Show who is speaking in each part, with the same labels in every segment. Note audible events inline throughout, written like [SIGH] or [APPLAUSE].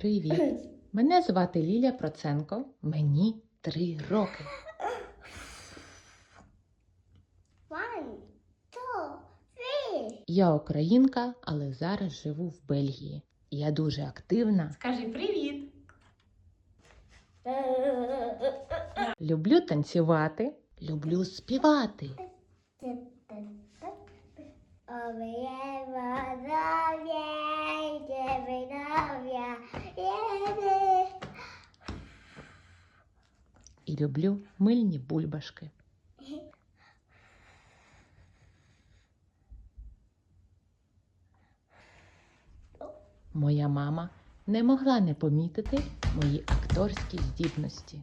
Speaker 1: Привіт! [LAUGHS] Мене звати Ліля Проценко. Мені три роки.
Speaker 2: One, two, three.
Speaker 1: Я українка, але зараз живу в Бельгії. Я дуже активна.
Speaker 3: Скажи привіт.
Speaker 1: Люблю танцювати, люблю співати. І люблю мильні бульбашки. Моя мама не могла не помітити мої акторські здібності.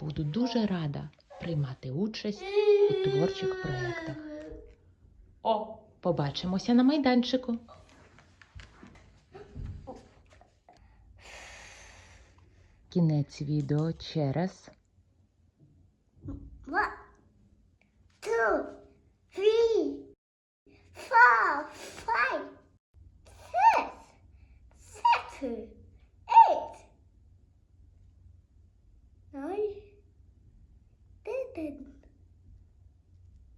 Speaker 1: Буду дуже рада приймати участь у творчих проєктах.
Speaker 3: О,
Speaker 1: Побачимося на майданчику. Кінець відео через
Speaker 2: Didn't.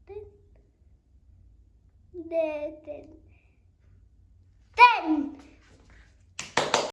Speaker 2: Didn't. Didn't.